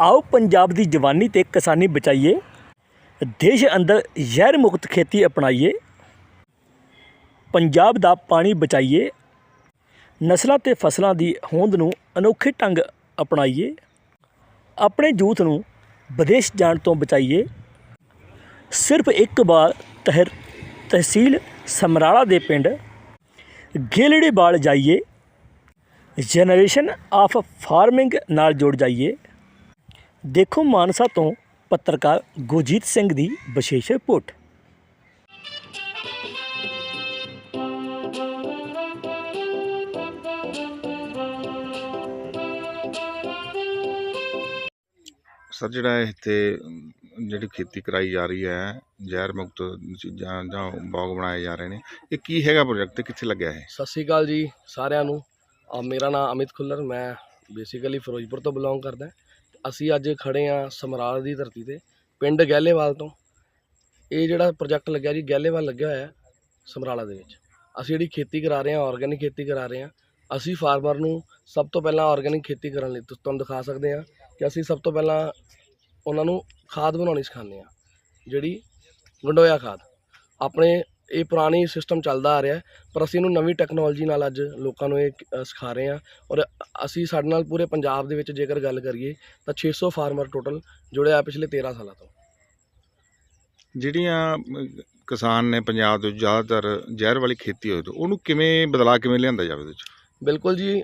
ਆਓ ਪੰਜਾਬ ਦੀ ਜਵਾਨੀ ਤੇ ਕਿਸਾਨੀ ਬਚਾਈਏ। ਦੇਸ਼ ਅੰਦਰ ਜ਼ਹਿਰ ਮੁਕਤ ਖੇਤੀ ਅਪਣਾਈਏ। ਪੰਜਾਬ ਦਾ ਪਾਣੀ ਬਚਾਈਏ। ਨਸਲਾਂ ਤੇ ਫਸਲਾਂ ਦੀ ਹੋਂਦ ਨੂੰ ਅਨੋਖੇ ਢੰਗ ਅਪਣਾਈਏ। ਆਪਣੇ ਜੂਥ ਨੂੰ ਵਿਦੇਸ਼ ਜਾਣ ਤੋਂ ਬਚਾਈਏ। ਸਿਰਫ ਇੱਕ ਵਾਰ ਤਹਿਰ ਤਹਿਸੀਲ ਸਮਰਾਲਾ ਦੇ ਪਿੰਡ ਗੇਲੜੇ ਬਾਲ ਜਾਈਏ। ਜਨਰੇਸ਼ਨ ਆਫ ਫਾਰਮਿੰਗ ਨਾਲ ਜੁੜ ਜਾਈਏ। ਦੇਖੋ ਮਾਨਸਾ ਤੋਂ ਪੱਤਰਕਾਰ ਗੁਰਜੀਤ ਸਿੰਘ ਦੀ ਵਿਸ਼ੇਸ਼ ਰਿਪੋਰਟ। ਸਰ ਜਿਹੜਾ ਇੱਥੇ ਜਿਹੜੀ ਖੇਤੀ ਕਰਾਈ ਜਾ ਰਹੀ ਹੈ ਜ਼ਹਿਰ ਮੁਕਤ ਚੀਜ਼ਾਂ ਜਾਂ ਬਾਗ ਬਣਾਏ ਜਾ ਰਹੇ ਨੇ ਇਹ ਕੀ ਹੈਗਾ ਪ੍ਰੋਜੈਕਟ ਤੇ ਕਿੱਥੇ ਲੱਗਿਆ ਹੈ ਸਤਿ ਸ਼੍ਰੀ ਅਕਾਲ ਜੀ ਸਾਰਿਆਂ ਨੂੰ। ਮੇਰਾ ਨਾਮ ਅਮਿਤ ਖੁੱਲਰ ਮੈਂ ਬੇਸਿਕਲੀ ਫਿਰੋਜ਼ਪੁਰ ਤੋਂ ਬਿਲੋਂਗ ਕਰਦਾ। ਅਸੀਂ ਅੱਜ ਖੜੇ ਆ ਸਮਰਾਲ ਦੀ ਧਰਤੀ ਤੇ, ਪਿੰਡ ਗਹਿਲੇਵਾਲ ਤੋਂ। ਇਹ ਜਿਹੜਾ ਪ੍ਰੋਜੈਕਟ ਲੱਗਿਆ ਜੀ, ਗਹਿਲੇਵਾਲ ਲੱਗਿਆ ਹੋਇਆ ਸਮਰਾਲਾ ਦੇ ਵਿੱਚ। ਅਸੀਂ ਜਿਹੜੀ ਖੇਤੀ ਕਰਾ ਰਹੇ ਹਾਂ ਆਰਗੈਨਿਕ ਖੇਤੀ ਕਰਾ ਰਹੇ ਹਾਂ ਅਸੀਂ ਫਾਰਮਰ ਨੂੰ ਸਭ ਤੋਂ ਪਹਿਲਾਂ ਆਰਗੈਨਿਕ ਖੇਤੀ ਕਰਨ ਲਈ ਤੁਹਾਨੂੰ ਦਿਖਾ ਸਕਦੇ ਹਾਂ ਕਿ ਅਸੀਂ ਸਭ ਤੋਂ ਪਹਿਲਾਂ ਉਹਨਾਂ ਨੂੰ ਖਾਦ ਬਣਾਉਣੀ ਸਿਖਾਉਂਦੇ ਹਾਂ ਜਿਹੜੀ ਗੰਡੋਇਆ ਖਾਦ, ਆਪਣੇ ਇਹ ਪੁਰਾਣੀ ਸਿਸਟਮ ਚੱਲਦਾ ਆ ਰਿਹਾ ਪਰ ਅਸੀਂ ਇਹਨੂੰ ਨਵੀਂ ਟੈਕਨੋਲੋਜੀ ਨਾਲ ਅੱਜ ਲੋਕਾਂ ਨੂੰ ਇਹ ਅ, ਸਿਖਾ ਰਹੇ ਹਾਂ ਔਰ ਅਸੀਂ ਸਾਡੇ ਨਾਲ ਪੂਰੇ ਪੰਜਾਬ ਦੇ ਵਿੱਚ ਜੇਕਰ ਗੱਲ ਕਰੀਏ ਤਾਂ 600 ਫਾਰਮਰ ਟੋਟਲ ਜੁੜੇ ਆ ਪਿਛਲੇ 13 ਸਾਲਾਂ ਤੋਂ। ਜਿਹੜੀਆਂ ਅਮ, ਕਿਸਾਨ ਨੇ ਪੰਜਾਬ ਦੇ ਵਿੱਚ ਜ਼ਿਆਦਾਤਰ ਜ਼ਹਿਰ ਵਾਲੀ ਖੇਤੀ ਹੋਈ ਤੇ ਉਹਨੂੰ ਕਿਵੇਂ ਬਦਲਾ ਕਿਵੇਂ ਲਿਆਂਦਾ ਜਾਵੇ ਉਹਦੇ ਵਿੱਚ? ਬਿਲਕੁਲ ਜੀ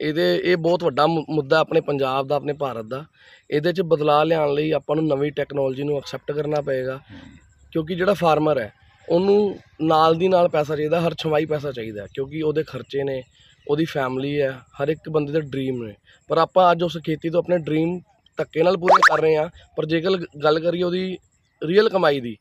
ਇਹਦੇ ਇਹ ਬਹੁਤ ਵੱਡਾ ਮੁ- ਮੁੱਦਾ ਆਪਣੇ ਪੰਜਾਬ ਦਾ ਆਪਣੇ ਭਾਰਤ ਦਾ। ਇਹਦੇ 'ਚ ਬਦਲਾਅ ਲਿਆਉਣ ਲਈ ਆਪਾਂ ਨੂੰ ਨਵੀਂ ਟੈਕਨੋਲੋਜੀ ਨੂੰ ਐਕਸੈਪਟ ਕਰਨਾ ਪਏਗਾ ਕਿਉਂਕਿ ਜਿਹੜਾ ਫਾਰਮਰ ਹੈ ਉਹਨੂੰ ਨਾਲ ਦੀ ਨਾਲ ਪੈਸਾ ਚਾਹੀਦਾ ਹਰ ਛਮਾਈ ਪੈਸਾ ਚਾਹੀਦਾ ਕਿਉਂਕਿ ਉਹਦੇ ਖਰਚੇ ਨੇ ਉਹਦੀ ਫੈਮਿਲੀ ਹੈ ਹਰ ਇੱਕ ਬੰਦੇ ਦੇ ਡ੍ਰੀਮ ਨੇ ਪਰ ਆਪਾਂ ਅੱਜ ਉਸ ਖੇਤੀ ਤੋਂ ਆਪਣੇ ਡ੍ਰੀਮ ਧੱਕੇ ਨਾਲ ਪੂਰੇ ਕਰ ਰਹੇ ਹਾਂ ਪਰ ਜੇਕਰ ਗੱਲ ਕਰੀਏ ਉਹਦੀ ਰੀਅਲ ਕਮਾਈ ਦੀ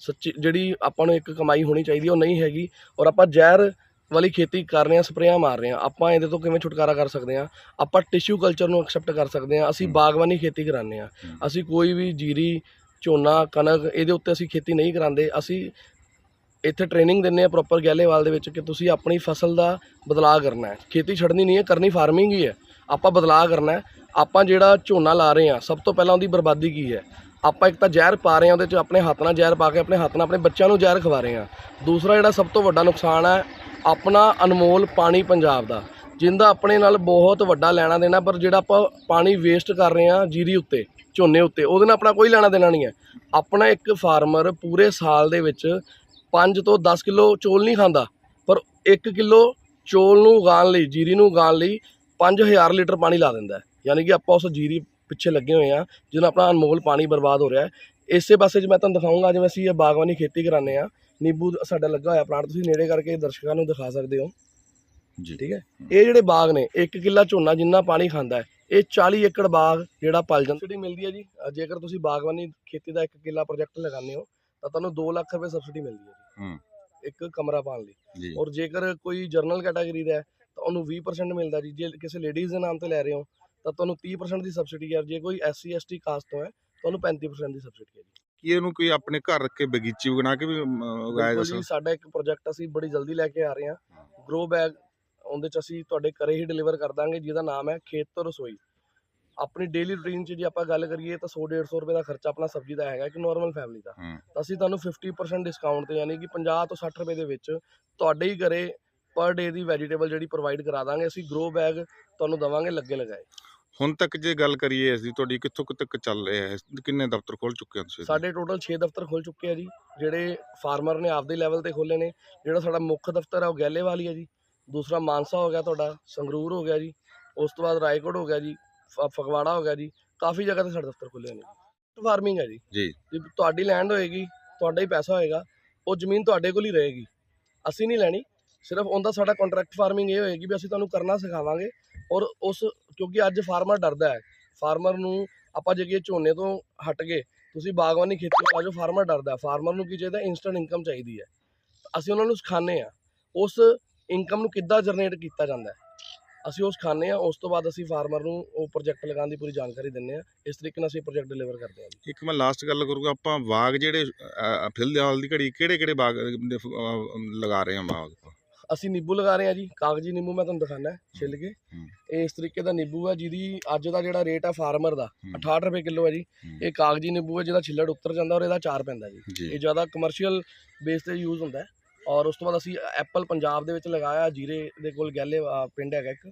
ਸੱਚੀ ਜਿਹੜੀ ਆਪਾਂ ਨੂੰ ਇੱਕ ਕਮਾਈ ਹੋਣੀ ਚਾਹੀਦੀ ਉਹ ਨਹੀਂ ਹੈਗੀ ਔਰ ਆਪਾਂ ਜ਼ਹਿਰ ਵਾਲੀ ਖੇਤੀ ਕਰ ਰਹੇ ਹਾਂ ਸਪਰੇਆਂ ਮਾਰ ਰਹੇ ਹਾਂ ਆਪਾਂ ਇਹਦੇ ਤੋਂ ਕਿਵੇਂ ਛੁਟਕਾਰਾ ਕਰ ਸਕਦੇ ਹਾਂ ਆਪਾਂ ਟਿਸ਼ੂ ਕਲਚਰ ਨੂੰ ਐਕਸੈਪਟ ਕਰ ਸਕਦੇ ਹਾਂ ਅਸੀਂ। ਬਾਗਬਾਨੀ ਖੇਤੀ ਕਰਾਉਂਦੇ ਹੂੰ। ਅਸੀਂ ਕੋਈ ਵੀ ਜੀਰੀ ਝੋਨਾ ਕਣਕ ਇਹਦੇ ਉੱਤੇ ਅਸੀਂ ਖੇਤੀ ਨਹੀਂ ਕਰਾਉਂਦੇ ਅਸੀਂ ਇੱਥੇ ਟ੍ਰੇਨਿੰਗ ਦਿੰਨੇ ਆ ਪ੍ਰੋਪਰ ਗੈਲੇਵਾਲ ਦੇ ਵਿੱਚ ਕਿ ਤੁਸੀਂ ਆਪਣੀ ਫਸਲ ਦਾ ਬਦਲਾਅ ਕਰਨਾ ਹੈ। ਖੇਤੀ ਛੱਡਣੀ ਨਹੀਂ ਹੈ, ਕਰਨੀ ਫਾਰਮਿੰਗ ਹੀ ਹੈ। ਆਪਾਂ ਬਦਲਾਅ ਕਰਨਾ ਹੈ। ਆਪਾਂ ਜਿਹੜਾ ਝੋਨਾ ਲਾ ਰਹੇ ਹਾਂ, ਸਭ ਤੋਂ ਪਹਿਲਾਂ ਉਹਦੀ ਬਰਬਾਦੀ ਕੀ ਹੈ? ਆਪਾਂ ਇੱਕ ਤਾਂ ਜ਼ਹਿਰ ਪਾ ਰਹੇ ਹਾਂ, ਉਹਦੇ 'ਚ ਆਪਣੇ ਹੱਥ ਨਾਲ ਜ਼ਹਿਰ ਪਾ ਕੇ ਆਪਣੇ ਹੱਥ ਨਾਲ ਆਪਣੇ ਬੱਚਿਆਂ ਨੂੰ ਜ਼ਹਿਰ ਖਵਾ ਰਹੇ ਹਾਂ। ਦੂਸਰਾ ਜਿਹੜਾ ਸਭ ਤੋਂ ਵੱਡਾ ਨੁਕਸਾਨ ਹੈ, ਆਪਣਾ ਅਨਮੋਲ ਪਾਣੀ ਪੰਜਾਬ ਦਾ, ਜਿੰਦਾ ਆਪਣੇ ਨਾਲ ਬਹੁਤ ਵੱਡਾ ਲੈਣਾ ਦੇਣਾ, ਪਰ ਜਿਹੜਾ ਆਪਾਂ ਪਾਣੀ ਵੇਸਟ ਕਰ ਰਹੇ ਹਾਂ ਜੀਰੀ ਉੱਤੇ, ਝੋਨੇ ਉੱਤੇ, ਉਹਦੇ ਨਾਲ ਆਪਣਾ ਕੋਈ ਲੈਣਾ ਦੇਣਾ ਨਹੀਂ ਹੈ। ਆਪਣਾ ਇੱਕ ਫਾਰਮਰ ਪੂਰੇ ਸਾਲ ਦੇ ਵਿੱਚ 5 ਤੋਂ 10 ਕਿਲੋ ਚੋਲ ਨਹੀਂ ਖਾਂਦਾ ਪਰ 1 ਕਿਲੋ ਚੋਲ ਨੂੰ ਉਗਾਉਣ ਲਈ ਜੀਰੀ ਨੂੰ ਉਗਾਉਣ ਲਈ 5000 ਲੀਟਰ ਪਾਣੀ ਲਾ ਦਿੰਦਾ ਯਾਨੀ ਕਿ ਆਪਾਂ ਉਸ ਜੀਰੀ ਪਿੱਛੇ ਲੱਗੇ ਹੋਏ ਆ ਜਿਹਨਾਂ ਆਪਣਾ ਅਨਮੋਲ ਪਾਣੀ ਬਰਬਾਦ ਹੋ ਰਿਹਾ ਹੈ। ਇਸੇ ਪਾਸੇ 'ਚ ਮੈਂ ਤੁਹਾਨੂੰ ਦਿਖਾਊਂਗਾ ਜਿਵੇਂ ਅਸੀਂ ਇਹ ਬਾਗਬਾਨੀ ਖੇਤੀ ਕਰਾਉਂਦੇ ਆ ਨਿੰਬੂ ਸਾਡਾ ਲੱਗਾ ਹੋਇਆ ਪਲਾਂਟ ਤੁਸੀਂ ਨੇੜੇ ਕਰਕੇ ਦਰਸ਼ਕਾਂ ਨੂੰ ਦਿਖਾ ਸਕਦੇ ਹੋ। ਜੀ। ਠੀਕ ਹੈ? ਇਹ ਜਿਹੜੇ ਬਾਗ ਨੇ 1 ਕਿੱਲਾ ਝੋਨਾ ਜਿੰਨਾ ਪਾਣੀ ਖਾਂਦਾ ਹੈ ਇਹ 40 ਏਕੜ ਬਾਗ ਜਿਹੜਾ ਪਲ ਜਾਂਦਾ। ਸਬਸਿਡੀ ਮਿਲਦੀ ਹੈ ਜੀ। ਜੇਕਰ ਤੁਸੀਂ ਬਾਗਬਾਨੀ ਖੇਤੀ ਦਾ 1 ਕਿੱਲਾ ਪ੍ਰੋਜੈਕਟ ਲਗਾਉਂਦੇ ਹੋ ਤਾਂ ਤੁਹਾਨੂੰ 2 ਲੱਖ ਰੁਪਏ ਸਬਸਿਡੀ ਮਿਲਦੀ ਜੀ। ਹੂੰ ਇੱਕ ਕਮਰਾ ਪਾਉਣ ਲਈ। ਔਰ ਜੇਕਰ ਕੋਈ ਜਰਨਲ ਕੈਟਾਗਰੀ ਦਾ ਹੈ ਤਾਂ ਉਹਨੂੰ 20% ਮਿਲਦਾ ਜੀ। ਜੇ ਕਿਸੇ ਲੇਡੀਜ਼ ਦੇ ਨਾਮ ਤੇ ਲੈ ਰਹੇ ਹੋ ਤਾਂ ਤੁਹਾਨੂੰ 30% ਦੀ ਸਬਸਿਡੀ ਹੈ। ਜੇ ਕੋਈ ਐਸਸੀ ਐਸਟੀ ਕਾਸਟ ਤੋਂ ਹੈ ਤੁਹਾਨੂੰ 35% ਦੀ ਸਬਸਿਡੀ ਹੈ ਜੀ। ਕੀ ਇਹਨੂੰ ਕੋਈ ਆਪਣੇ ਘਰ ਰੱਖ ਕੇ ਬਗੀਚੀ ਬਣਾ ਕੇ ਵੀ ਉਗਾਇਆ ਜੀ ਸਕਦਾ? ਸਾਡਾ ਇੱਕ ਪ੍ਰੋਜੈਕਟ ਅਸੀਂ ਬੜੀ ਜਲਦੀ ਲੈ ਕੇ ਆ ਰਹੇ ਹਾਂ। ਗਰੋ ਬੈਗ ਉਹਦੇ ਚ ਅਸੀਂ ਤੁਹਾਡੇ ਘਰੇ ਹੀ ਡਿਲੀਵਰ ਕਰ ਦਾਂਗੇ ਜਿਹਦਾ ਨਾਮ ਹੈ ਖੇਤ ਤੋਂ ਰਸੋਈ। ਆਪਣੀ ਡੇਲੀ ਰੂਟੀਨ 'ਚ ਜੇ ਆਪਾਂ ਗੱਲ ਕਰੀਏ ਤਾਂ 100 150 ਰੁਪਏ ਦਾ ਖਰਚਾ ਆਪਣਾ ਸਬਜ਼ੀ ਦਾ ਹੈਗਾ ਇੱਕ ਨਾਰਮਲ ਫੈਮਿਲੀ ਦਾ। ਹੂੰ। ਤਾਂ ਅਸੀਂ ਤੁਹਾਨੂੰ 50% ਡਿਸਕਾਊਂਟ ਤੇ ਯਾਨੀ ਕਿ 50 ਤੋਂ 60 ਰੁਪਏ ਦੇ ਵਿੱਚ ਤੁਹਾਡੇ ਹੀ ਘਰੇ ਪਰ ਡੇ ਦੀ ਵੈਜੀਟੇਬਲ ਜਿਹੜੀ ਪ੍ਰੋਵਾਈਡ ਕਰਾ ਦਾਂਗੇ ਅਸੀਂ ਗਰੋ ਬੈਗ ਤੁਹਾਨੂੰ ਦਵਾਂਗੇ ਲੱਗੇ ਲਗਾਏ। ਹੁਣ ਤੱਕ ਜੇ ਗੱਲ ਕਰੀਏ ਅਸੀਂ ਤੁਹਾਡੀ ਕਿੱਥੋਂ ਕੁ ਤੱਕ ਚੱਲ ਰਿਹਾ ਹੈ? ਕਿੰਨੇ ਦਫ਼ਤਰ ਖੋਲ ਚੁੱਕੇ ਹੋ ਤੁਸੀਂ? ਸਾਡੇ ਟੋਟਲ 6 ਦਫ਼ਤਰ ਖੁੱਲ ਚੁੱਕੇ ਆ ਜੀ ਜਿਹੜੇ ਫਾਰਮਰ ਨੇ ਆਪਦੇ ਲੈਵਲ ਤੇ ਖੋਲੇ ਨੇ ਜਿਹੜਾ ਸਾਡਾ ਮੁੱਖ ਦਫ਼ਤਰ ਆ ਉਹ ਗੈਲੇ ਵਾਲੀ ਹੈ ਜੀ। ਦੂਸਰਾ ਮਾਨਸਾ ਹੋ ਗਿਆ ਤੁਹਾਡਾ ਸੰਗਰੂਰ ਹੋ ਗਿਆ ਜੀ ਉਸ ਤੋਂ ਬਾਅਦ ਰਾਏਕੋਟ ਹੋ ਗਿਆ ਜੀ ਫਗਵਾੜਾ ਹੋ ਗਿਆ ਜੀ ਕਾਫੀ ਜਗ੍ਹਾ ਤੇ ਸਾਡੇ ਦਫ਼ਤਰ ਖੁੱਲੇ ਨੇ। ਫਾਰਮਿੰਗ ਹੈ ਜੀ। ਜੀ। ਤੁਹਾਡੀ ਲੈਂਡ ਹੋਏਗੀ ਤੁਹਾਡਾ ਹੀ ਪੈਸਾ ਹੋਏਗਾ ਉਹ ਜ਼ਮੀਨ ਤੁਹਾਡੇ ਕੋਲ ਹੀ ਰਹੇਗੀ। ਅਸੀਂ ਨਹੀਂ ਲੈਣੀ ਸਿਰਫ ਉਹਦਾ ਸਾਡਾ ਕੰਟਰੈਕਟ ਫਾਰਮਿੰਗ ਇਹ ਹੋਏਗੀ ਵੀ ਅਸੀਂ ਤੁਹਾਨੂੰ ਕਰਨਾ ਸਿਖਾਵਾਂਗੇ ਔਰ ਉਸ ਕਿਉਂਕਿ ਅੱਜ ਫਾਰਮਰ ਡਰਦਾ ਹੈ। ਫਾਰਮਰ ਨੂੰ ਆਪਾਂ ਜੇ ਕਿ ਝੋਨੇ ਤੋਂ ਹਟ ਗਏ ਤੁਸੀਂ ਬਾਗਬਾਨੀ ਖੇਤੀ ਵਾਲਾ ਜੋ ਫਾਰਮਰ ਡਰਦਾ ਫਾਰਮਰ ਨੂੰ ਕੀ ਚਾਹੀਦਾ ਇਨਸਟੈਂਟ ਇਨਕਮ ਚਾਹੀਦੀ ਹੈ। ਅਸੀਂ ਉਹਨਾਂ ਨੂੰ ਸਿਖਾਉਂਦੇ ਆ ਉਸ ਇਨਕਮ ਨੂੰ ਕਿੱਦਾਂ ਜਨਰੇਟ ਕੀਤਾ ਜਾਂਦਾ ਹੈ। ਅਸੀਂ ਉਹ ਸਿਖਾਉਂਦੇ ਆ ਉਸ ਤੋਂ ਬਾਅਦ ਅਸੀਂ ਫਾਰਮਰ ਨੂੰ ਉਹ ਪ੍ਰੋਜੈਕਟ ਲਗਾਉਣ ਦੀ ਪੂਰੀ ਜਾਣਕਾਰੀ ਦਿੰਦੇ ਆ ਇਸ ਤਰੀਕੇ ਨਾਲ ਅਸੀਂ ਪ੍ਰੋਜੈਕਟ ਡਿਲੀਵਰ ਕਰਦੇ ਹਾਂ ਜੀ। ਇੱਕ ਮੈਂ ਲਾਸਟ ਗੱਲ ਕਰੂੰਗਾ ਆਪਾਂ ਬਾਗ ਜਿਹੜੇ ਫਿਲਹਾਲ ਦੀ ਘੜੀ ਕਿਹੜੇ ਕਿਹੜੇ ਬਾਗ ਲਗਾ ਰਹੇ ਹਾਂ ਬਾਗ ਅਸੀਂ ਨਿੰਬੂ ਲਗਾ ਰਹੇ ਹਾਂ ਜੀ ਕਾਗਜੀ ਨਿੰਬੂ ਮੈਂ ਤੁਹਾਨੂੰ ਦਿਖਾਣਾ ਛਿੱਲ ਕੇ। ਇਹ ਇਸ ਤਰੀਕੇ ਦਾ ਨਿੰਬੂ ਹੈ ਜਿਹਦੀ ਅੱਜ ਦਾ ਜਿਹੜਾ ਰੇਟ ਹੈ ਫਾਰਮਰ ਦਾ ਹੂੰ। 68 ਰੁਪਏ ਕਿਲੋ ਹੈ ਜੀ। ਇਹ ਕਾਗਜੀ ਨਿੰਬੂ ਹੈ ਜਿਹਦਾ ਛਿੱਲੜ ਉੱਤਰ ਜਾਂਦਾ ਔਰ ਇਹਦਾ ਚਾਰ ਪੈਂਦਾ ਜੀ ਇਹ ਜ਼ਿਆਦਾ ਕਮਰਸ਼ੀਅਲ ਬੇਸ ਤੇ ਯੂਜ਼ ਹੁੰਦਾ ਹੈ ਔਰ ਉਸ ਤੋਂ ਬਾਅਦ ਅਸੀਂ ਐਪਲ ਪੰਜਾਬ ਦੇ ਵਿੱਚ ਲਗਾਇਆ ਜੀਰੇ ਦੇ ਕੋਲ ਗੈਲੇ ਅ, ਪਿੰਡ ਹੈਗਾ ਇੱਕ।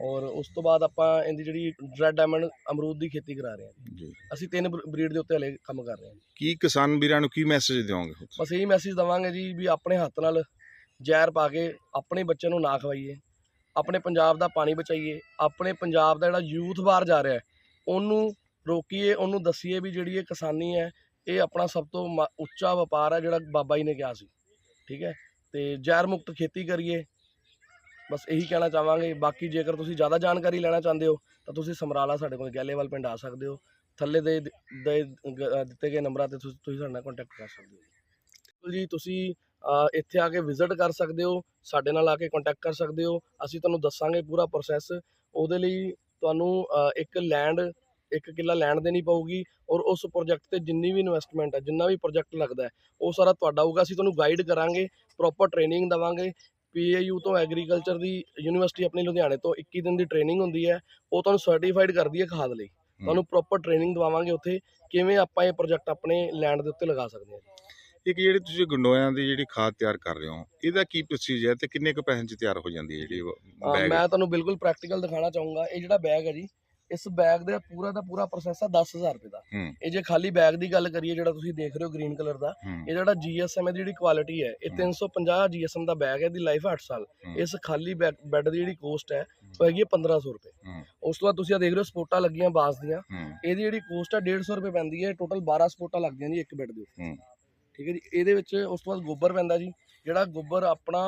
ਔਰ ਉਸ ਤੋਂ ਬਾਅਦ ਆਪਾਂ ਇਹਦੀ ਜਿਹੜੀ ਰੈਡ ਡਾਇਮੰਡ ਅਮਰੂਦ ਦੀ ਖੇਤੀ ਕਰਾ ਰਹੇ ਹਾਂ। ਜੀ। ਅਸੀਂ ਤਿੰਨ ਬਰੀਡ ਦੇ ਉੱਤੇ ਹਲੇ ਕੰਮ ਕਰ ਰਹੇ ਹਾਂ। ਕੀ ਕਿਸਾਨ ਵੀਰਾਂ ਨੂੰ ਕੀ ਮੈਸੇਜ ਦਿਓਗੇ ਬਸ ਇਹੀ ਮੈਸੇਜ ਦਵਾਂਗੇ ਜੀ ਵੀ ਆਪਣੇ ਹੱਥ ਨਾਲ ਜ਼ਹਿਰ ਪਾ ਕੇ ਆਪਣੇ ਬੱਚੇ ਨੂੰ ਨਾ ਖਵਾਈਏ ਆਪਣੇ ਪੰਜਾਬ ਦਾ ਪਾਣੀ ਬਚਾਈਏ ਆਪਣੇ ਪੰਜਾਬ ਦਾ ਜਿਹੜਾ ਯੂਥ ਬਾਹਰ ਜਾ ਰਿਹਾ ਹੈ ਉਹਨੂੰ ਰੋਕੀਏ ਉਹਨੂੰ ਦੱਸੀਏ ਵੀ ਜਿਹੜੀ ਇਹ ਕਿਸਾਨੀ ਹੈ ਇਹ ਆਪਣਾ ਸਭ ਤੋਂ ਮ- ਉੱਚਾ ਵਪਾਰ ਹੈ ਜਿਹੜਾ ਬਾਬਾ ਜੀ ਨੇ ਕਿਹਾ ਸੀ। ਠੀਕ ਹੈ? ਤੇ ਜ਼ਹਿਰ ਮੁਕਤ ਖੇਤੀ ਕਰੀਏ। ਬਸ ਇਹੀ ਕਹਿਣਾ ਚਾਹਾਂਗੇ। ਬਾਕੀ ਜੇਕਰ ਤੁਸੀਂ ਜ਼ਿਆਦਾ ਜਾਣਕਾਰੀ ਲੈਣਾ ਚਾਹੁੰਦੇ ਹੋ, ਤਾਂ ਤੁਸੀਂ ਸਮਰਾਲਾ ਸਾਡੇ ਕੋਲ ਗੈਲੇਵਾਲ ਪਿੰਡ ਆ ਸਕਦੇ ਹੋ। ਥੱਲੇ ਦੇ ਦੇ ਗ- ਦਿੱਤੇ ਗਏ ਨੰਬਰਾਂ ਤੇ ਤੁਸੀਂ ਤੁਸੀਂ ਸਾਡੇ ਨਾਲ ਕੰਟੈਕਟ ਕਰ ਸਕਦੇ ਹੋ। ਬਿਲਕੁਲ ਜੀ, ਤੁਸੀਂ ਇੱਥੇ ਆ ਕੇ ਵਿਜ਼ਿਟ ਕਰ ਸਕਦੇ ਹੋ, ਸਾਡੇ ਨਾਲ ਆ ਕੇ ਕੰਟੈਕਟ ਕਰ ਸਕਦੇ ਹੋ। ਅਸੀਂ ਤੁਹਾਨੂੰ ਦੱਸਾਂਗੇ ਪੂਰਾ ਪ੍ਰੋਸੈਸ ਉਹਦੇ ਲਈ ਤੁਹਾਨੂੰ ਇੱਕ ਲੈਂਡ ਇੱਕ ਕਿੱਲਾ ਲੈਂਡ ਦੇਣੀ ਪਊਗੀ ਔਰ ਉਸ ਪ੍ਰੋਜੈਕਟ ਤੇ ਜਿੰਨੀ ਵੀ ਇਨਵੈਸਟਮੈਂਟ ਹੈ ਜਿੰਨਾ ਵੀ ਪ੍ਰੋਜੈਕਟ ਲੱਗਦਾ ਹੈ ਉਹ ਸਾਰਾ ਤੁਹਾਡਾ ਹੋਊਗਾ। ਅਸੀਂ ਤੁਹਾਨੂੰ ਗਾਈਡ ਕਰਾਂਗੇ ਪ੍ਰੋਪਰ ਟ੍ਰੇਨਿੰਗ ਦਵਾਂਗੇ। ਪੀਏਯੂ ਤੋਂ ਐਗਰੀਕਲਚਰ ਦੀ ਯੂਨੀਵਰਸਿਟੀ ਆਪਣੀ ਲੁਧਿਆਣੇ ਤੋਂ 21 ਦਿਨ ਦੀ ਟ੍ਰੇਨਿੰਗ ਹੁੰਦੀ ਹੈ ਉਹ ਤੁਹਾਨੂੰ ਸਰਟੀਫਾਈਡ ਕਰਦੀ ਹੈ ਖਾਦ ਲਈ। ਤੁਹਾਨੂੰ ਪ੍ਰੋਪਰ ਟ੍ਰੇਨਿੰਗ ਦਵਾਵਾਂਗੇ ਉੱਥੇ ਕਿਵੇਂ ਆਪਾਂ ਇਹ ਪ੍ਰੋਜੈਕਟ ਆਪਣੇ ਲੈਂਡ ਦੇ ਉੱਤੇ ਲਗਾ ਸਕਦੇ ਹਾਂ। ਇੱਕ ਜਿਹੜੀ ਤੁਸੀਂ ਗੰਡੋਇਆਂ ਦੀ ਜਿਹੜੀ ਖਾਦ ਤਿਆਰ ਕਰ ਰਹੇ ਹੋ ਇਹਦਾ ਕੀ ਪ੍ਰੋਸੀਜਰ ਹੈ ਤੇ ਕਿੰਨੇ ਕੁ ਪੈਸੇ ਚ ਤਿਆਰ ਹੋ ਜਾਂਦੀ ਹੈ ਜਿਹੜੀ ਬੈਗ ਮੈਂ ਤੁਹਾਨੂੰ ਬਿਲਕੁਲ ਪ੍ਰੈਕਟੀਕਲ ਦਿਖਾਣਾ ਚਾਹੂੰਗਾ। ਇਹ ਜਿਹੜਾ ਬੈਗ ਹੈ ਜੀ ਇਸ ਬੈਗ ਦਾ ਪੂਰਾ ਦਾ ਪੂਰਾ ਪ੍ਰੋਸੈਸ ਹੈ 10000 ਰੁਪਏ ਦਾ। ਇਹ ਜੇ ਖਾਲੀ ਬੈਗ ਦੀ ਗੱਲ ਕਰੀਏ ਜਿਹੜਾ ਤੁਸੀਂ ਦੇਖ ਰਹੇ ਹੋ ਗ੍ਰੀਨ ਕਲਰ ਦਾ ਇਹ ਜਿਹੜਾ GSM ਦੀ ਜਿਹੜੀ ਕੁਆਲਿਟੀ ਹੈ ਇਹ ਹਮ। 350 GSM ਦਾ ਬੈਗ ਹੈ ਇਹਦੀ ਲਾਈਫ ਹੈ 8 ਸਾਲ। ਇਸ ਖਾਲੀ ਬੈੱਡ ਦੀ ਜਿਹੜੀ ਕੋਸਟ ਹੈ ਉਹ ਹੈਗੀ ਹੈ 1500 ਰੁਪਏ। ਉਸ ਤੋਂ ਬਾਅਦ ਤੁਸੀਂ ਆ ਦੇਖ ਰਹੇ ਹੋ ਸਪੋਰਟਾਂ ਲੱਗੀਆਂ ਬਾਸ ਦੀਆਂ। ਇਹਦੀ ਜਿਹੜੀ ਕੋਸਟ ਹੈ 150 ਰੁਪਏ ਪੈਂਦੀ ਹੈ ਟੋਟਲ 12 ਸਪੋਰਟਾਂ ਲੱਗਦੀਆਂ ਜੀ ਇੱਕ ਬੈੱਡ ਦੇ ਉੱਤੇ। ਠੀਕ ਹੈ ਜੀ ਇਹਦੇ ਵਿੱਚ ਉਸ ਤੋਂ ਬਾਅਦ ਗੋਬਰ ਪੈਂਦਾ ਜੀ। ਜਿਹੜਾ ਗੋਬਰ ਆਪਣਾ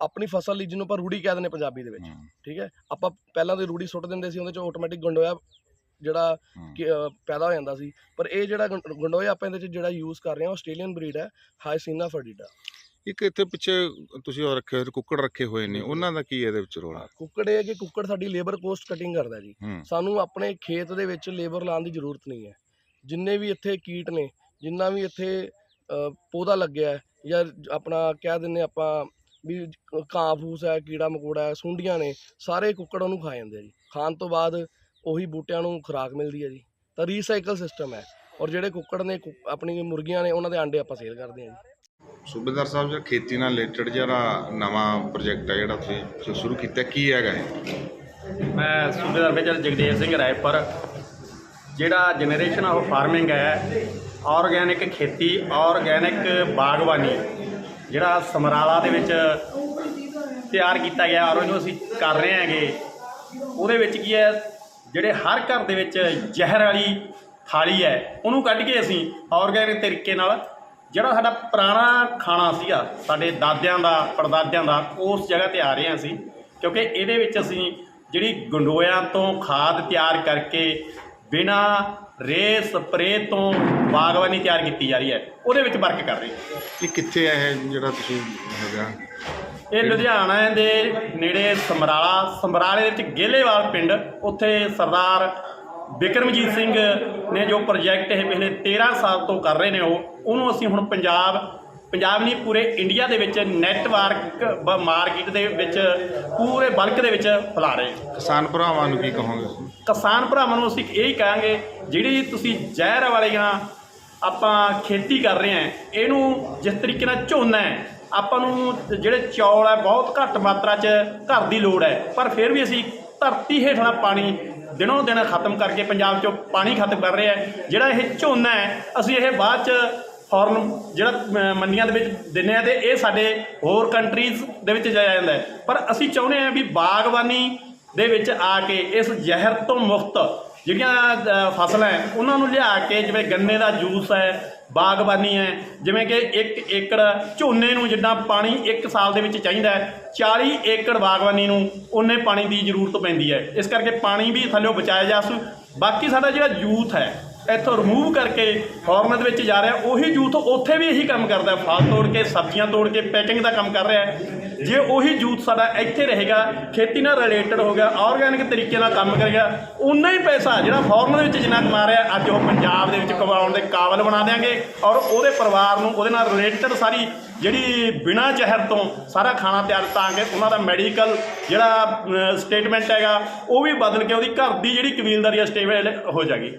ਆਪਣੀ ਫਸਲ ਲਈ ਜਿਹਨੂੰ ਆਪਾਂ ਰੂੜੀ ਕਹਿ ਦਿੰਦੇ ਪੰਜਾਬੀ ਦੇ ਵਿੱਚ ਠੀਕ ਹੈ? ਆਪਾਂ ਪਹਿਲਾਂ ਤੇ ਰੂੜੀ ਸੁੱਟ ਦਿੰਦੇ ਸੀ ਉਹਦੇ ਚ ਆਟੋਮੈਟਿਕ ਗੰਡੋਇਆ ਜਿਹੜਾ ਪੈਦਾ ਹੋ ਜਾਂਦਾ ਸੀ। ਪਰ ਇਹ ਜਿਹੜਾ ਗੰਡੋਇਆ ਆਪਾਂ ਇਹਦੇ ਚ ਜਿਹੜਾ ਯੂਜ਼ ਕਰ ਰਹੇ ਹਾਂ ਆਸਟ੍ਰੇਲੀਅਨ ਬਰੀਡ ਹੈ ਹਾਈਸੀਨਾ ਫਰਡੀਟਾ ਇੱਕ ਇੱਥੇ ਪਿੱਛੇ ਤੁਸੀਂ ਉਹ ਰੱਖੇ ਹੋਏ ਕੁੱਕੜ ਰੱਖੇ ਹੋਏ ਨੇ ਉਹਨਾਂ ਦਾ ਕੀ ਇਹਦੇ ਵਿੱਚ ਰੋਲ ਹੈ ਕੁੱਕੜ ਇਹ ਕਿ ਕੁੱਕੜ ਸਾਡੀ ਲੇਬਰ ਕੋਸਟ ਕਟਿੰਗ ਕਰਦਾ ਜੀ। ਸਾਨੂੰ ਆਪਣੇ ਖੇਤ ਦੇ ਵਿੱਚ ਲੇਬਰ ਲਾਉਣ ਦੀ ਜ਼ਰੂਰਤ ਨਹੀਂ ਹੈ। ਜਿੰਨੇ ਵੀ ਇੱਥੇ ਕੀਟ ਨੇ ਜਿੰਨਾ ਵੀ ਇੱਥੇ ਪੌਦਾ ਲੱਗਿਆ ਜ- ਆਪਣਾ ਕਹਿ ਦਿੰਨੇ ਆਪਾਂ ਵੀ ਘਾਹ ਫੂਸ ਹੈ ਕੀੜਾ ਮਕੌੜਾ ਹੈ ਸੁੰਡੀਆਂ ਨੇ ਸਾਰੇ ਕੁੱਕੜ ਉਹਨੂੰ ਖਾ ਜਾਂਦੇ ਆ ਜੀ। ਖਾਣ ਤੋਂ ਬਾਅਦ ਉਹੀ ਬੂਟਿਆਂ ਨੂੰ ਖੁਰਾਕ ਮਿਲਦੀ ਹੈ ਜੀ। ਤਾਂ ਰੀਸਾਈਕਲ ਸਿਸਟਮ ਹੈ ਔਰ ਜਿਹੜੇ ਕੁੱਕੜ ਨੇ ਕੁ- ਆਪਣੀ ਮੁਰਗੀਆਂ ਨੇ ਉਹਨਾਂ ਦੇ ਆਂਡੇ ਆਪਾਂ ਸੇਲ ਕਰਦੇ ਹਾਂ ਜੀ। ਸੂਬੇਦਾਰ ਸਾਹਿਬ ਜਿਹੜਾ ਖੇਤੀ ਨਾਲ ਰਿਲੇਟਡ ਜਿਹੜਾ ਨਵਾਂ ਪ੍ਰੋਜੈਕਟ ਹੈ ਜਿਹੜਾ ਤੁਸੀਂ ਸ਼ੁਰੂ ਕੀਤਾ ਕੀ ਹੈਗਾ ਇਹ? ਮੈਂ ਸੂਬੇਦਾਰ ਮੇਜਰ ਜਗਦੇਵ ਸਿੰਘ ਰਾਏਪੁਰ ਜਿਹੜਾ ਜਨਰੇਸ਼ਨ ਆਫ ਫਾਰਮਿੰਗ ਹੈ ਆਰਗੈਨਿਕ ਖੇਤੀ ਆਰਗੈਨਿਕ ਬਾਗਬਾਨੀ। ਜਿਹੜਾ ਸਮਰਾਲਾ ਦੇ ਵਿੱਚ ਤਿਆਰ ਕੀਤਾ ਗਿਆ ਔਰ ਉਹਨੂੰ ਅਸੀਂ ਕਰ ਰਹੇ ਹਾਂਗੇ, ਉਹਦੇ ਵਿੱਚ ਕੀ ਹੈ, ਜਿਹੜੇ ਹਰ ਘਰ ਦੇ ਵਿੱਚ ਜ਼ਹਿਰ ਵਾਲੀ ਥਾਲੀ ਹੈ, ਉਹਨੂੰ ਕੱਢ ਕੇ ਅਸੀਂ ਆਰਗੈਨਿਕ ਤਰੀਕੇ ਨਾਲ ਜਿਹੜਾ ਸਾਡਾ ਪੁਰਾਣਾ ਖਾਣਾ ਸੀਗਾ, ਸਾਡੇ ਦਾਦਿਆਂ ਦਾ, ਪੜਦਾਦਿਆਂ ਦਾ, ਉਸ ਜਗ੍ਹਾ ਤੇ ਆ ਰਹੇ ਹਾਂ ਅਸੀਂ, ਕਿਉਂਕਿ ਇਹਦੇ ਵਿੱਚ ਅਸੀਂ ਜਿਹੜੀ ਗੰਡੋਇਆਂ ਤੋਂ ਖਾਦ ਤਿਆਰ ਕਰਕੇ ਬਿਨਾ ਰੇ ਸਪਰੇ ਤੋਂ ਬਾਗਬਾਨੀ ਤਿਆਰ ਕੀਤੀ ਜਾ ਰਹੀ ਹੈ। ਉਹਦੇ ਵਿੱਚ ਵਰਕ ਕਰ ਰਹੇ ਹਾਂ। ਇਹ ਕਿੱਥੇ ਹੈ ਇਹ ਜਿਹੜਾ ਤੁਸੀਂ ਹੈਗਾ? ਇਹ ਲੁਧਿਆਣਾ ਦੇ ਨੇੜੇ ਸਮਰਾਲਾ ਸਮਰਾਲੇ ਦੇ ਵਿੱਚ ਗੇਲੇਵਾਲ ਪਿੰਡ ਉੱਥੇ ਸਰਦਾਰ ਬਿਕਰਮਜੀਤ ਸਿੰਘ ਨੇ ਜੋ ਪ੍ਰੋਜੈਕਟ ਇਹ ਪਿਛਲੇ 13 ਸਾਲ ਤੋਂ ਕਰ ਰਹੇ ਨੇ ਉਹ ਉਹਨੂੰ ਅਸੀਂ ਹੁਣ ਪੰਜਾਬ ਪੰਜਾਬ ਨਹੀਂ ਪੂਰੇ ਇੰਡੀਆ ਦੇ ਵਿੱਚ ਨੈਟਵਰਕ ਮਾਰਕੀਟ ਦੇ ਵਿੱਚ ਪੂਰੇ ਬਲਕ ਦੇ ਵਿੱਚ ਫੈਲਾ ਰਹੇ ਹਾਂ ਕਿਸਾਨ ਭਰਾਵਾਂ ਨੂੰ ਕੀ ਕਹੋਗੇ? ਕਿਸਾਨ ਭਰਾਵਾਂ ਨੂੰ ਅਸੀਂ ਇਹੀ ਕਹਾਂਗੇ ਜਿਹੜੀ ਤੁਸੀਂ ਜ਼ਹਿਰ ਵਾਲੀਆਂ ਆਪਾਂ ਖੇਤੀ ਕਰ ਰਹੇ ਹਾਂ ਇਹਨੂੰ ਜਿਸ ਤਰੀਕੇ ਨਾਲ ਝੋਨਾ ਹੈ ਆਪਾਂ ਨੂੰ ਜਿਹੜੇ ਚੌਲ ਹੈ ਬਹੁਤ ਘੱਟ ਮਾਤਰਾ 'ਚ ਘਰ ਦੀ ਲੋੜ ਹੈ ਪਰ ਫਿਰ ਵੀ ਅਸੀਂ ਧਰਤੀ ਹੇਠਲਾ ਪਾਣੀ ਦਿਨੋਂ ਦਿਨ ਖਤਮ ਕਰਕੇ ਪੰਜਾਬ 'ਚੋਂ ਪਾਣੀ ਖਤਮ ਕਰ ਰਹੇ ਹਾਂ ਜਿਹੜਾ ਇਹ ਝੋਨਾ ਹੈ ਅਸੀਂ ਇਹ ਬਾਅਦ 'ਚ ਫੋਰਨ ਜਿਹੜਾ ਮੰਡੀਆਂ ਦੇ ਵਿੱਚ ਦਿੰਦੇ ਆ ਤੇ ਇਹ ਸਾਡੇ ਹੋਰ ਕੰਟਰੀਜ਼ ਦੇ ਵਿੱਚ ਜਾਇਆ ਜਾਂਦਾ ਹੈ। ਪਰ ਅਸੀਂ ਚਾਹੁੰਦੇ ਹਾਂ ਵੀ ਬਾਗਬਾਨੀ ਦੇ ਵਿੱਚ ਆ ਕੇ ਇਸ ਜ਼ਹਿਰ ਤੋਂ ਮੁਕਤ ਜਿਹੜੀਆਂ ਫਸਲਾਂ ਉਹਨਾਂ ਨੂੰ ਲਿਆ ਕੇ ਜਿਵੇਂ ਗੰਨੇ ਦਾ ਜੂਸ ਹੈ, ਬਾਗਬਾਨੀ ਹੈ, ਜਿਵੇਂ ਕਿ 1 ਏਕੜ ਝੋਨੇ ਨੂੰ ਜਿੰਨਾ ਪਾਣੀ 1 ਸਾਲ ਦੇ ਵਿੱਚ ਚਾਹੀਦਾ ਹੈ 40 ਏਕੜ ਬਾਗਬਾਨੀ ਨੂੰ ਉਹਨੇ ਪਾਣੀ ਦੀ ਜ਼ਰੂਰਤ ਪੈਂਦੀ ਹੈ। ਇਸ ਕਰਕੇ ਪਾਣੀ ਵੀ ਥੱਲੇ ਬਚਾਇਆ ਜਾ ਸਕੂ। ਬਾਕੀ ਸਾਡਾ ਜਿਹੜਾ ਯੂਥ ਹੈ ਇੱਥੋਂ ਰਿਮੂਵ ਕਰਕੇ ਫੋਰਨ ਦੇ ਵਿੱਚ ਜਾ ਰਿਹਾ, ਉਹੀ ਯੂਥ ਉੱਥੇ ਵੀ ਇਹੀ ਕੰਮ ਕਰਦਾ, ਫਲ ਤੋੜ ਕੇ, ਸਬਜ਼ੀਆਂ ਤੋੜ ਕੇ ਪੈਕਿੰਗ ਦਾ ਕੰਮ ਕਰ ਰਿਹਾ ਜੇ ਉਹੀ ਯੂਥ ਸਾਡਾ ਇੱਥੇ ਰਹੇਗਾ, ਖੇਤੀ ਨਾਲ ਰਿਲੇਟਡ ਹੋ ਗਿਆ ਆਰਗੈਨਿਕ ਤਰੀਕੇ ਨਾਲ ਕੰਮ ਕਰੇਗਾ ਉਨਾ ਹੀ ਪੈਸਾ ਜਿਹੜਾ ਫੋਰਨ ਵਿੱਚ ਜਿੰਨਾ ਕਮਾ ਰਿਹਾ, ਅੱਜ ਉਹ ਪੰਜਾਬ ਦੇ ਵਿੱਚ ਕਮਾਉਣ ਦੇ ਕਾਬਲ ਬਣਾ ਦਿਆਂਗੇ ਔਰ ਉਹਦੇ ਪਰਿਵਾਰ ਨੂੰ, ਉਹਦੇ ਨਾਲ ਰਿਲੇਟਡ ਸਾਰੀ ਜਿਹੜੀ ਬਿਨਾਂ ਜ਼ਹਿਰ ਤੋਂ ਸਾਰਾ ਖਾਣਾ ਤਿਆਰ ਤਾਂ ਕਿ ਉਹਨਾਂ ਦਾ ਮੈਡੀਕਲ ਜਿਹੜਾ ਸਟੇਟਮੈਂਟ ਹੈਗਾ, ਉਹ ਵੀ ਬਦਲ ਕੇ ਉਹਦੀ ਘਰ ਦੀ ਜਿਹੜੀ ਕਬੀਲਦਾਰੀ ਆ ਸਟੇਬਲ ਹੋ ਜਾਗੀ